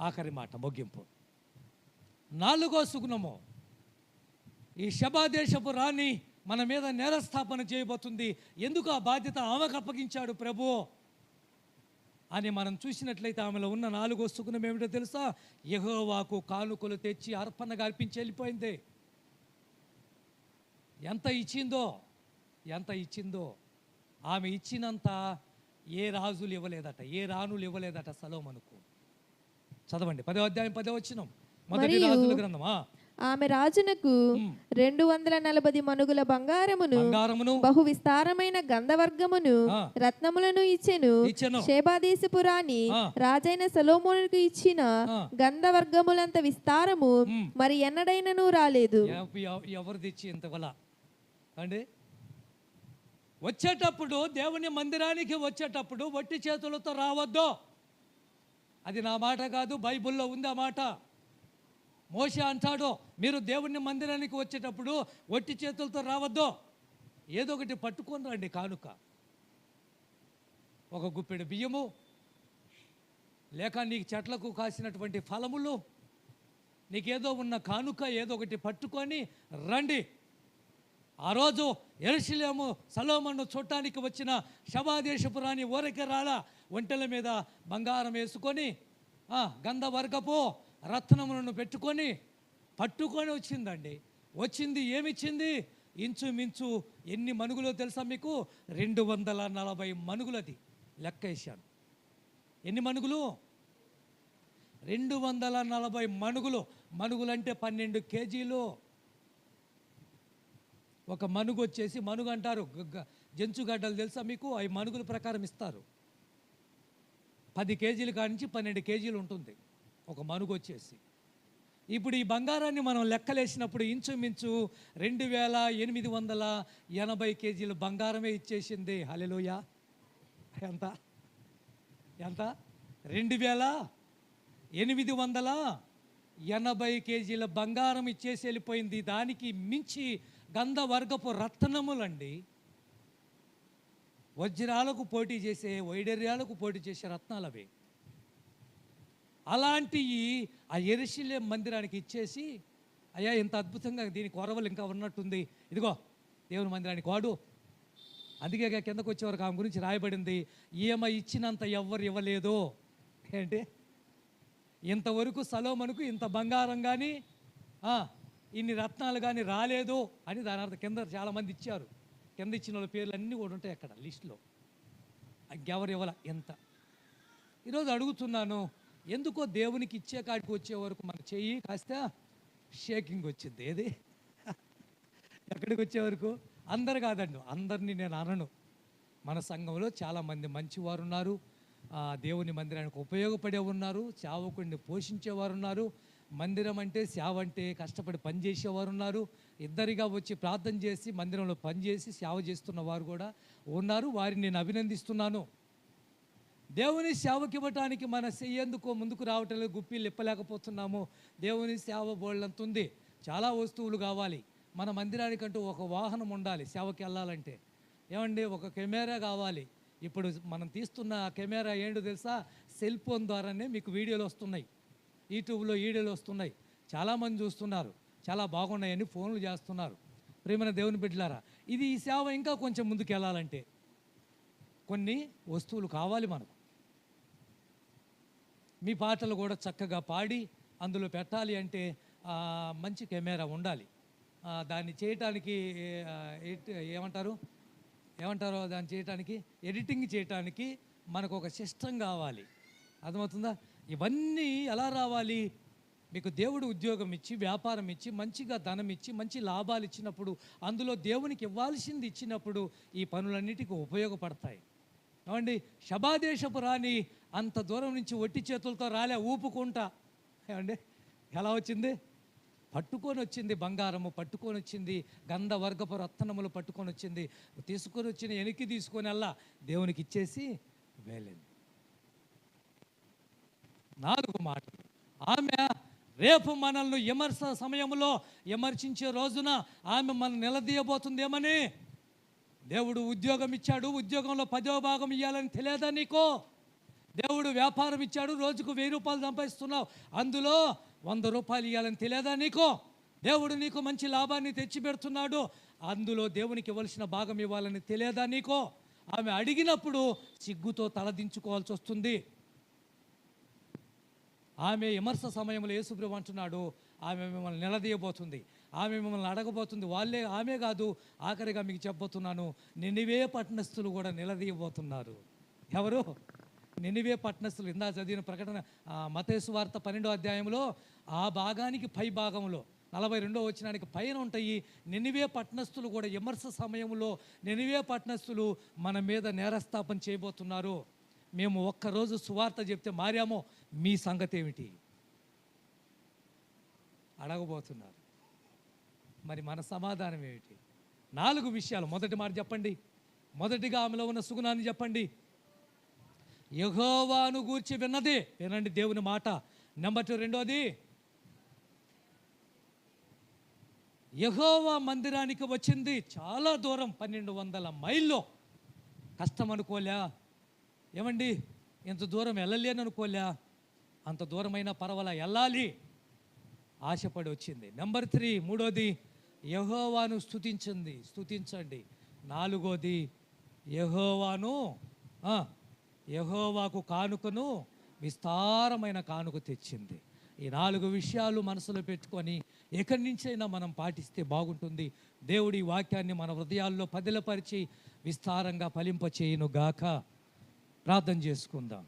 ఆఖరి మాట ముగింపు. నాలుగో సుగుణము ఈ శబాదేశపు రాణి మన మీద నేరస్థాపన చేయబోతుంది. ఎందుకు ఆ బాధ్యత ఆమెకు అప్పగించాడు ప్రభు? అని మనం చూసినట్లయితే ఆమెలో ఉన్న నాలుగో సుగుణం ఏమిటో తెలుసా? యహోవాకు కానుకలు తెచ్చి అర్పణగా అర్పించి వెళ్ళిపోయింది. ఎంత ఇచ్చిందో ఎంత ఇచ్చిందో ఆమె ఇచ్చినంత ఏ రాజులు ఇవ్వలేదట ఏ రాణులు ఇవ్వలేదట సలోమనుకు. చదవండి. పదో అధ్యాయం పదో వచ్చిన మొదటి మరియు రాజుల గ్రంథమా ఆమె రాజునకు రెండు వందల నలభై మనుగుల బంగారమును బహు విస్తారమైన గంధవర్గమును. రత్నములను ఇచ్చెను. ఇచ్చెను. శేబాదేశపు రాణి ఆ. రాజైన సలోమోనుకు ఇచ్చిన. గంధవర్గములంత విస్తారము మరి ఎన్నడైనను రాలేదు. అండి? వచ్చేటప్పుడు దేవుని మందిరానికి వచ్చేటప్పుడు వట్టి చేతులతో రావద్దు. అది నా మాట కాదు బైబిల్లో ఉంది ఆ మాట? మోషే అంటాడు మీరు దేవుని మందిరానికి వచ్చేటప్పుడు వట్టి చేతులతో రావద్దు. ఏదో ఒకటి పట్టుకొని రండి కానుక. ఒక గుప్పెడు బియ్యము లేక నీకు చెట్లకు కాసినటువంటి ఫలములు నీకేదో ఉన్న కానుక ఏదో ఒకటి పట్టుకొని రండి. ఆ రోజు ఎరుషులేము సలోమన్ను చూడటానికి వచ్చిన శవాదేశపురాణి ఊరకే రాలా ఒంటెల మీద బంగారం వేసుకొని గంధవర్గపు రత్నములను పెట్టుకొని పట్టుకొని వచ్చిందండి. వచ్చింది ఏమిచ్చింది? ఇంచుమించు ఎన్ని మనుగులో తెలుసా మీకు? రెండు వందల నలభై మనుగులది లెక్క వేశాను. ఎన్ని మనుగులు? రెండు వందల నలభై మనుగులు. మనుగులంటే పన్నెండు కేజీలు. ఒక మనుగు వచ్చేసి మనుగు అంటారు జంచుగడ్డలు తెలుసా మీకు? అవి మనుగుల ప్రకారం ఇస్తారు. పది కేజీలు కానించి పన్నెండు కేజీలు ఉంటుంది. ఒక మనుగు వచ్చేసి. ఇప్పుడు ఈ బంగారాన్ని మనం లెక్కలేసినప్పుడు ఇంచుమించు రెండు వేల ఎనిమిది వందల ఎనభై కేజీలు బంగారమే ఇచ్చేసింది. హలెలోయ ఎంత? ఎంత? రెండు వేల ఎనిమిది వందల ఎనభై కేజీల బంగారం ఇచ్చేసి వెళ్ళిపోయింది. దానికి మించి గంధవర్గపు రత్నములండి. వజ్రాలకు పోటీ చేసే వైడర్యాలకు పోటీ చేసే రత్నాలు అవి. అలాంటివి ఆ ఎరుశిలే మందిరానికి ఇచ్చేసి అయ్యా ఇంత అద్భుతంగా దీని కొరవలు ఇంకా ఉన్నట్టుంది. ఇదిగో దేవుని మందిరానికి వాడు. అందుకే కిందకు వచ్చేవారు ఆమె గురించి రాయబడింది ఈమె ఇచ్చినంత ఎవ్వరు ఇవ్వలేదు. ఏంటి? ఇంతవరకు సలోమనుకు ఇంత బంగారం కానీ ఇన్ని రత్నాలు కానీ రాలేదు అని దాని అర్థం. కింద చాలామంది ఇచ్చారు. కింద ఇచ్చిన వాళ్ళ పేర్లు అన్నీ కూడా ఉంటాయి అక్కడ లిస్టులో. ఎవరు ఇవ్వాల? ఎంత? ఈరోజు అడుగుతున్నాను ఎందుకో దేవునికి ఇచ్చే కాడికి వచ్చే వరకు మన చెయ్యి కాస్త షేకింగ్ వచ్చింది. ఏది? ఎక్కడికి వచ్చే వరకు? అందరు కాదండి అందరినీ నేను అనను. మన సంఘంలో చాలామంది మంచివారు ఉన్నారు దేవుని మందిరానికి ఉపయోగపడే ఉన్నారు చావకుడిని పోషించేవారు ఉన్నారు మందిరం అంటే సేవ అంటే కష్టపడి పనిచేసేవారు ఉన్నారు ఇద్దరిగా వచ్చి ప్రార్థన చేసి మందిరంలో పనిచేసి సేవ చేస్తున్న వారు కూడా ఉన్నారు. వారిని నేను అభినందిస్తున్నాను. దేవుని సేవకి ఇవ్వటానికి మన చెయ్యేందుకు ముందుకు రావటం లేదు గుప్పి ఇప్పలేకపోతున్నాము దేవుని సేవ బోళ్ళంత ఉంది. చాలా వస్తువులు కావాలి. మన మందిరానికంటూ ఒక వాహనం ఉండాలి సేవకి వెళ్ళాలంటే. ఏమండి? ఒక కెమెరా కావాలి. ఇప్పుడు మనం తీస్తున్న కెమెరా ఏంటో తెలుసా? సెల్ ఫోన్ ద్వారానే మీకు వీడియోలు వస్తున్నాయి. యూట్యూబ్లో వీడియోలు వస్తున్నాయి. చాలామంది చూస్తున్నారు. చాలా బాగున్నాయని ఫోన్లు చేస్తున్నారు. ప్రేమైన దేవుని బిడ్డలారా ఇది ఈ సేవ ఇంకా కొంచెం ముందుకు వెళ్ళాలంటే కొన్ని వస్తువులు కావాలి మనకు. మీ పాటలు కూడా చక్కగా పాడి అందులో పెట్టాలి అంటే మంచి కెమెరా ఉండాలి. దాన్ని చేయటానికి ఏమంటారు? ఏమంటారో దాన్ని చేయటానికి? ఎడిటింగ్ చేయటానికి మనకు ఒక సిస్టమ్ కావాలి. అర్థమవుతుందా? ఇవన్నీ ఎలా రావాలి? మీకు దేవుడు ఉద్యోగం ఇచ్చి వ్యాపారం ఇచ్చి మంచిగా ధనం ఇచ్చి మంచి లాభాలు ఇచ్చినప్పుడు అందులో దేవునికి ఇవ్వాల్సింది ఇచ్చినప్పుడు ఈ పనులన్నిటికీ ఉపయోగపడతాయి. ఏమండి? శబాదేశపు రాణి అంత దూరం నుంచి ఒట్టి చేతులతో రాలే ఊపుకుంటా. ఏమండి? ఎలా వచ్చింది? పట్టుకొని వచ్చింది బంగారము పట్టుకొని వచ్చింది గంధవర్గపు రత్నములు పట్టుకొని వచ్చింది. తీసుకొని వచ్చిన వెనక్కి తీసుకొని అలా దేవునికి ఇచ్చేసి వేలింది. నాలుగు మాటలు. ఆమె రేపు మనల్ని విమర్శ సమయంలో విమర్శించే రోజున ఆమె మనం నిలదీయబోతుందేమని? దేవుడు ఉద్యోగం ఇచ్చాడు ఉద్యోగంలో పదో భాగం ఇవ్వాలని తెలియదా నీకో? దేవుడు వ్యాపారం ఇచ్చాడు రోజుకు వెయ్యి రూపాయలు సంపాదిస్తున్నావు అందులో వంద రూపాయలు ఇవ్వాలని తెలియదా నీకు? దేవుడు నీకు మంచి లాభాన్ని తెచ్చి పెడుతున్నాడు అందులో దేవునికి ఇవ్వాల్సిన భాగం ఇవ్వాలని తెలియదా నీకు? ఆమె అడిగినప్పుడు సిగ్గుతో తలదించుకోవాల్సి వస్తుంది. ఆమె విమర్శ సమయంలో యేసుప్రభు అంటున్నాడు ఆమె మిమ్మల్ని నిలదీయబోతుంది. ఆమె మిమ్మల్ని అడగబోతుంది. వాళ్ళే ఆమె కాదు ఆఖరిగా మీకు చెప్పబోతున్నాను. నినివే పట్టణస్థులు కూడా నిలదీయబోతున్నారు. ఎవరు? నినివే పట్టణస్థులు. ఇందా చదివిన ప్రకటన మతేసు వార్త పన్నెండో అధ్యాయంలో ఆ భాగానికి పై భాగంలో నలభై రెండో వచ్చినానికి పైన ఉంటాయి నినివే పట్టణస్థులు కూడా విమర్శ సమయంలో నినివే పట్టణస్థులు మన మీద నేరస్థాపన చేయబోతున్నారు. మేము ఒక్కరోజు సువార్త చెప్తే మారామో మీ సంగతి ఏమిటి అడగబోతున్నారు. మరి మన సమాధానం ఏమిటి? నాలుగు విషయాలు. మొదటి మాట చెప్పండి. మొదటిగా ఆమెలో ఉన్న సుగుణాన్ని చెప్పండి. యహోవాను గూర్చి విన్నది. వినండి దేవుని మాట. నెంబర్ టూ రెండోది. యహోవా మందిరానికి వచ్చింది. చాలా దూరం పన్నెండు వందల మైల్లో. కష్టం అనుకోలే ఏమండి? ఇంత దూరం వెళ్ళలేను అనుకోలే. అంత దూరమైనా పర్వాలా? వెళ్ళాలి. ఆశపడి వచ్చింది. నెంబర్ త్రీ మూడోది యహోవాను స్తుతించింది. స్తుతించండి. నాలుగోది యహోవాను యహోవాకు కానుకను విస్తారమైన కానుక తెచ్చింది. ఈ నాలుగు విషయాలు మనసులో పెట్టుకొని ఎక్కడి నుంచైనా మనం పాటిస్తే బాగుంటుంది. దేవుడి వాక్యాన్ని మన హృదయాల్లో పదిలపరిచి విస్తారంగా ఫలింపచేయును గాక ప్రార్థన చేసుకుందాం.